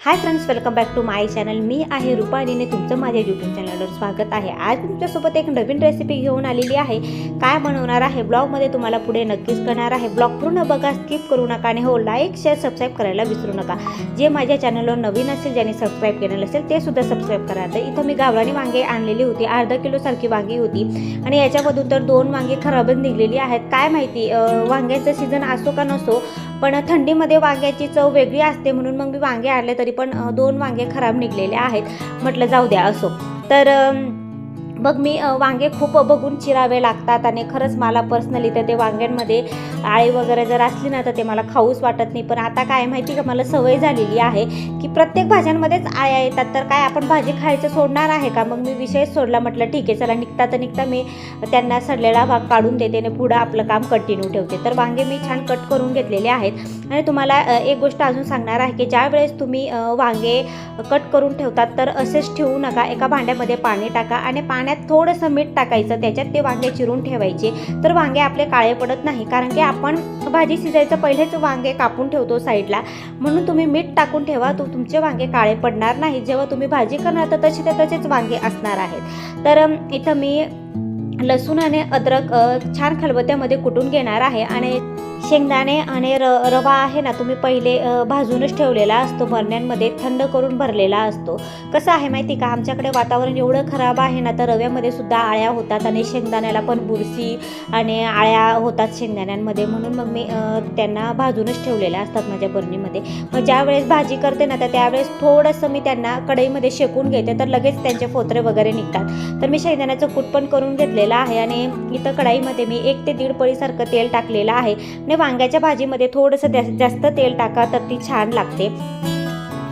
Hi friends welcome back to my channel मी आहे रुपालीने तुमचं माझ्या यूट्यूब चॅनलवर स्वागत आहे. आज तुमच्यासोबत एक नवीन रेसिपी घेऊन आलेली आहे. काय बनवणार आहे? ब्लॉगमध्ये तुम्हाला पुढे नक्कीच करणार आहे. ब्लॉग पूर्ण बघा स्किप करू नका आणि हो लाईक शेअर सबस्क्राईब करायला विसरू नका. जे माझ्या चॅनलवर नवीन असेल ज्यांनी सबस्क्राईब केलेलं असेल ते सुद्धा सबस्क्राईब करा. तर इथं मी गावरानी वांगे आणलेली होती. अर्धा किलोसारखी वांगी होती. आणि याच्यामधून तर दोन वांगे खराबच निघलेली आहेत. काय माहिती वांग्याचा वांग्याचं सीझन असो का नसो पण थंडीमध्ये वांग्याची चव वेगळी असते म्हणून मग मी वांगे आणले तरी पण दोन वांगे खराब निघलेले आहेत. म्हटलं जाऊ द्या असो. तर मग मी वांगे खूप बघून चिरावे लागतात आणि खरंच मला पर्सनली तर ते वांग्यांमध्ये आळी वगैरे जर असली ना तर ते मला खाऊच वाटत नाही. पण आता काय माहिती का मला सवय झालेली आहे की प्रत्येक भाज्यांमध्येच आळ्या येतात. तर काय आपण भाजी खायचं सोडणार आहे का? मग मी विषयच सोडला म्हटलं ठीक आहे चला निघता तर निघता मी त्यांना सडलेला भाग काढून देते आणि पुढं आपलं काम कंटिन्यू ठेवते. तर वांगे मी छान कट करून घेतलेले आहेत. आणि तुम्हाला एक गोष्ट अजून सांगणार आहे की ज्या वेळेस तुम्ही वांगे कट करून ठेवतात तर असेच ठेवू नका. एका भांड्यामध्ये पाणी टाका आणि पाण्यात थोडंसं मीठ टाकायचं त्याच्यात ते वांगे चिरून ठेवायचे. तर वांगे आपले काळे पडत नाही कारण की आपण भाजी शिजायचं पहिलेच वांगे कापून ठेवतो साईडला. म्हणून तुम्ही मीठ टाकून ठेवा तो तुमचे वांगे काळे पडणार नाही. जेव्हा तुम्ही भाजी करणार तर तसे ते तसेच वांगे असणार आहेत. तर इथं मी लसूण आणि अद्रक छान खलबत्त्यामध्ये कुटून घेणार आहे आणि शेंगदाणे आणि र रवा आहे ना तुम्ही पहिले भाजूनच ठेवलेला असतो बरण्यांमध्ये थंड करून भरलेला असतो. कसं आहे माहिती का? आमच्याकडे वातावरण एवढं खराब आहे ना तर रव्यामध्ये सुद्धा आळ्या होतात आणि शेंगदाण्याला पण बुरशी आणि आळ्या होतात शेंगदाण्यांमध्ये. म्हणून मग मी त्यांना भाजूनच ठेवलेल्या असतात माझ्या बरणीमध्ये. मग ज्यावेळेस भाजी करते ना तर त्यावेळेस थोडंसं मी त्यांना कढईमध्ये शेकून घेते तर लगेच त्यांचे फोत्रे वगैरे निघतात. तर मी शेंगदाण्याचं कूट पण करून घेतलेलं आहे आणि इथं कढाईमध्ये मी एक ते दीड पळीसारखं तेल टाकलेलं आहे. आणि वांग्याच्या भाजीमध्ये थोडंसं जास्त तेल टाका तर ती छान लागते.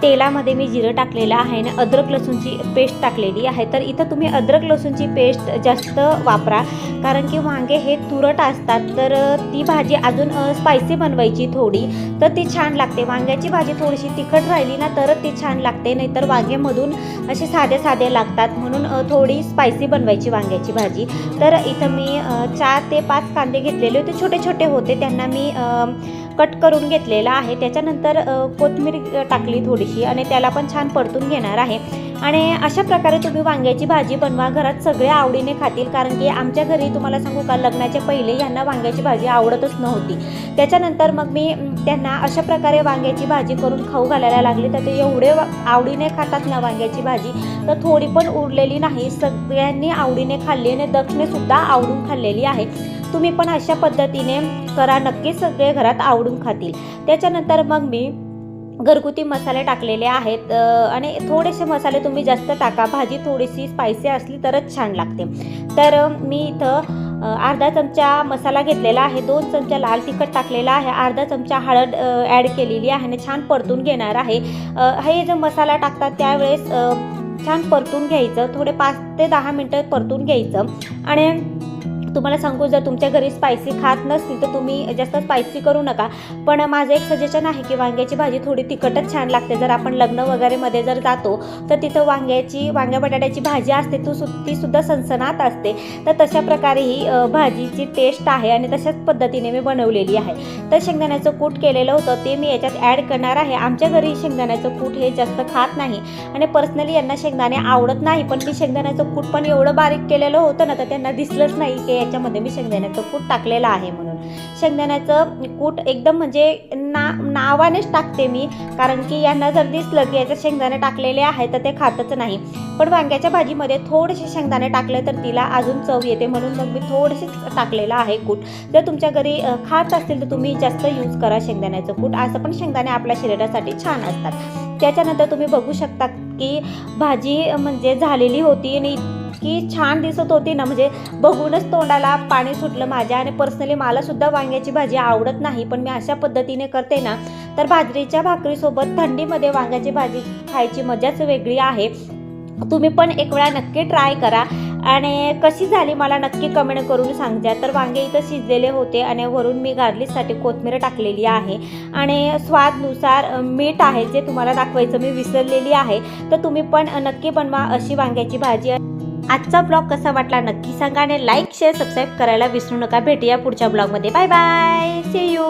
तेलामध्ये मी जिरं टाकलेलं आहे आणि अद्रक लसूणची पेस्ट टाकलेली आहे. तर इथं तुम्ही अद्रक लसूणची पेस्ट जास्त वापरा. कारण की वांगे हे तुरट असतात तर ती भाजी अजून स्पायसी बनवायची थोडी. तर ती छान लागते. वांग्याची भाजी थोडीशी तिखट राहिली ना तरच ती छान लागते. नाहीतर वांगेमधून असे साधे साधे लागतात. म्हणून थोडी स्पायसी बनवायची वांग्याची भाजी. तर इथं मी चार ते पाच कांदे घेतलेले होते. छोटे छोटे होते. त्यांना मी कट करून घेतलेला आहे. त्याच्यानंतर कोथिंबीर टाकली थोडीशी आणि त्याला पण छान परतून घेणार आहे. आणि अशा प्रकारे तुम्ही वांग्याची भाजी बनवा. घरात सगळे आवडीने खातील कारण की आमच्या घरी तुम्हाला सांगू का लग्नाच्या पहिले यांना वांग्याची भाजी आवडतच नव्हती. त्याच्यानंतर मग मी त्यांना अशा प्रकारे वांग्याची भाजी करून खाऊ घालायला लागली तर ते एवढे आवडीने खातात ना वांग्याची भाजी. तर थोडी पण उरलेली नाही. सगळ्यांनी आवडीने खाल्ली आणि दक्षिणेसुद्धा आवडून खाल्लेली आहे. तुम्ही पण अशा पद्धतीने करा. नक्कीच सगळे घरात आवडून खातील. त्याच्यानंतर मग मी घरगुती मसाले टाकलेले आहेत. आणि थोडेसे मसाले तुम्ही जास्त टाका. भाजी थोडीशी स्पायसी असली तरच छान लागते. तर मी इथं अर्धा चमचा मसाला घेतलेला आहे दोन चमचा लाल तिखट टाकलेला आहे अर्धा चमचा हळद ॲड केलेली आहे आणि छान परतून घेणार आहे. हे जो मसाला टाकतात त्यावेळेस छान परतून घ्यायचं थोडे पाच ते दहा मिनटं परतून घ्यायचं. आणि तुम्हाला सांगू जर तुमच्या घरी स्पायसी खात नसतील तर तुम्ही जास्त स्पायसी करू नका. पण माझं एक सजेशन आहे की वांग्याची भाजी थोडी तिखटच छान लागते. जर आपण लग्न वगैरेमध्ये जर जातो तर तिथं वांग्याची वांग्या बटाट्याची भाजी असते तू सु ती सुद्धा सनसनात असते. तर तशा प्रकारे ही भाजीची टेस्ट आहे आणि तशाच पद्धतीने मी बनवलेली आहे. तर शेंगदाण्याचं कूट केलेलं होतं ते मी याच्यात ॲड करणार आहे. आमच्या घरी शेंगदाण्याचं कूट हे जास्त खात नाही. आणि पर्सनली यांना शेंगदाणे आवडत नाही पण मी शेंगदाण्याचं कूट पण एवढं बारीक केलेलं होतं ना तर त्यांना दिसलंच नाही की याच्यामध्ये मी शेंगदाण्याचं कूट टाकलेलं आहे म्हणून. शेंगदाण्याचं कूट एकदम म्हणजे ना नावानेच टाकते मी कारण की यांना जर दिसलं की याच्यात शेंगदाणे टाकलेले आहे तर ते खातच नाही. पण वांग्याच्या भाजीमध्ये थोडेसे शेंगदाणे टाकले तर तिला अजून चव येते म्हणून मग मी थोडेसेच टाकलेलं आहे कूट. जर तुमच्या घरी खात असतील तर तुम्ही जास्त यूज करा शेंगदाण्याचं कूट. असं पण शेंगदाणे आपल्या शरीरासाठी छान असतात. त्याच्यानंतर तुम्ही बघू शकता की भाजी म्हणजे झालेली होती आणि इतकी छान दिसत होती ना म्हणजे बघूनच तोंडाला पाणी सुटलं माझ्या आणि पर्सनली मलासुद्धा वांग्याची भाजी आवडत नाही पण मी अशा पद्धतीने करते ना तर बाजरीच्या भाकरीसोबत थंडीमध्ये वांग्याची भाजी खायची मजाच वेगळी आहे. तुम्ही पण एक वेळा नक्की ट्राय करा आणि कशी झाली मला नक्की कमेंट करून सांगजा. तर वांगे इथं शिजलेले होते आणि वरून मी गार्लिकसाठी कोथमीर टाकलेली आहे आणि स्वादनुसार मीठ आहे जे तुम्हाला दाखवायचं मी विसरलेली आहे. तर तुम्ही पण नक्की बनवा अशी वांग्याची भाजी. आजचा ब्लॉग कसा वाटला नक्की सांगा आणि लाईक शेअर सबस्क्राईब करायला विसरू नका. भेटूया पुढच्या ब्लॉगमध्ये. Bye bye C you